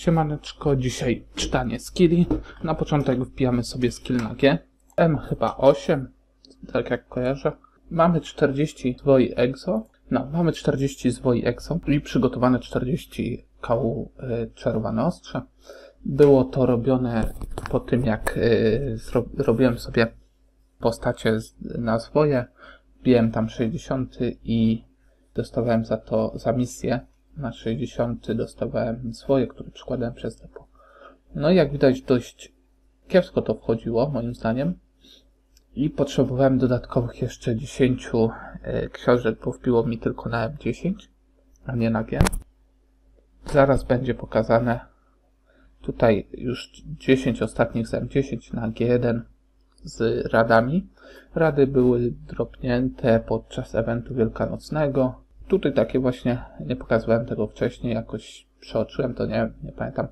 Siemaneczko, dzisiaj czytanie skilli. Na początek wbijamy sobie skill na G. M chyba 8, tak jak kojarzę. Mamy 40 zwoi EXO. No, mamy 40 zwoi EXO i przygotowane 40 kału y, czerwone ostrze. Było to robione po tym, jak y, robiłem sobie postacie z, na zwoje. Wbiłem tam 60 i dostawałem za to, za misję na 60 dostawałem swoje, które przykładałem przez depo. No i jak widać dość kiepsko to wchodziło, moim zdaniem. I potrzebowałem dodatkowych jeszcze 10 e, książek, bo wbiło mi tylko na M10, a nie na G. Zaraz będzie pokazane tutaj już 10 ostatnich z M10 na G1 z radami. Rady były dropnięte podczas eventu wielkanocnego. Tutaj takie właśnie, nie pokazywałem tego wcześniej, jakoś przeoczyłem to, nie, nie pamiętam.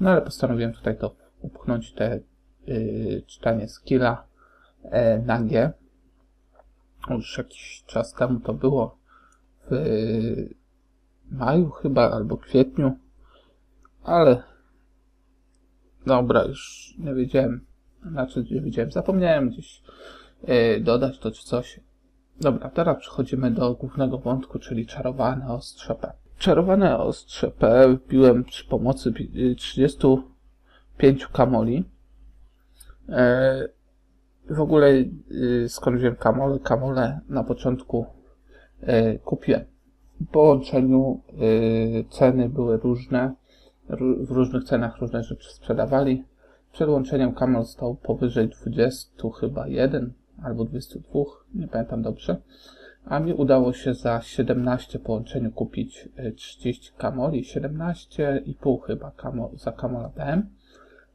No ale postanowiłem tutaj to upchnąć, te yy, czytanie skilla yy, na G. Już jakiś czas temu to było, w maju chyba, albo kwietniu, ale dobra, już nie wiedziałem, znaczy nie wiedziałem, zapomniałem gdzieś yy, dodać to czy coś. Dobra, teraz przechodzimy do głównego wątku, czyli czarowane ostrze P. Czarowane ostrze P wbiłem przy pomocy 35 kamoli. E, w ogóle y, skąd wziąłem kamole? Kamole na początku e, kupiłem. W połączeniu y, ceny były różne. W różnych cenach różne rzeczy sprzedawali. Przed łączeniem kamol stał powyżej 20 chyba 1 albo 22, nie pamiętam dobrze. A mi udało się za 17 połączeniu kupić 30 kamoli, 17,5 chyba kamol, za kamola dałem.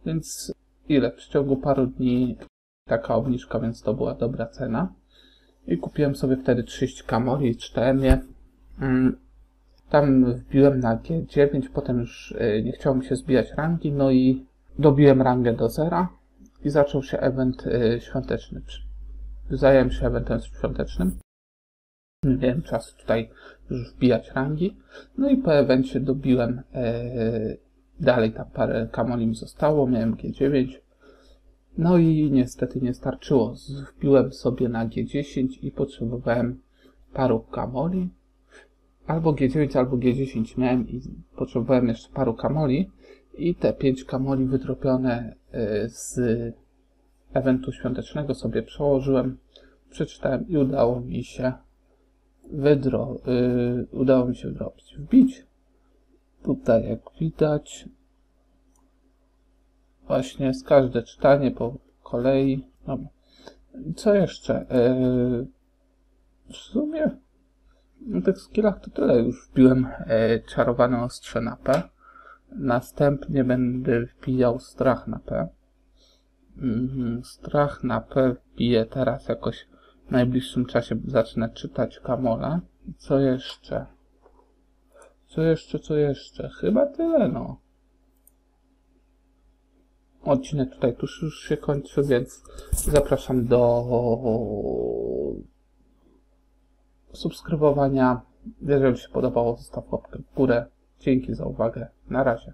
Więc ile? W ciągu paru dni taka obniżka, więc to była dobra cena. I kupiłem sobie wtedy 30 kamoli, czytałem je. Mm, tam wbiłem na G9, potem już nie chciało mi się zbijać rangi, no i dobiłem rangę do zera i zaczął się event świąteczny zająłem się eventem świątecznym. Nie miałem czasu tutaj już wbijać rangi. No i po evencie dobiłem e, dalej tam parę kamoli mi zostało, miałem G9. No i niestety nie starczyło. Wbiłem sobie na G10 i potrzebowałem paru kamoli. Albo G9, albo G10 miałem i potrzebowałem jeszcze paru kamoli. I te 5 kamoli wydropione e, z eventu świątecznego sobie przełożyłem, przeczytałem i udało mi się wydro, yy, udało mi się wdrobić, wbić. Tutaj jak widać właśnie z każde czytanie po kolei. Dobra. Co jeszcze? Yy, w sumie na tych skillach to tyle. Już wbiłem yy, czarowane ostrze na P. Następnie będę wbijał strach na P. Mhm, strach na P bije teraz jakoś w najbliższym czasie zacznę czytać Kamola. Co jeszcze? Co jeszcze, co jeszcze? Chyba tyle, no. Odcinek tutaj tuż już się kończy, więc zapraszam do subskrybowania. Jeżeli się podobało, zostaw łapkę w górę. Dzięki za uwagę. Na razie.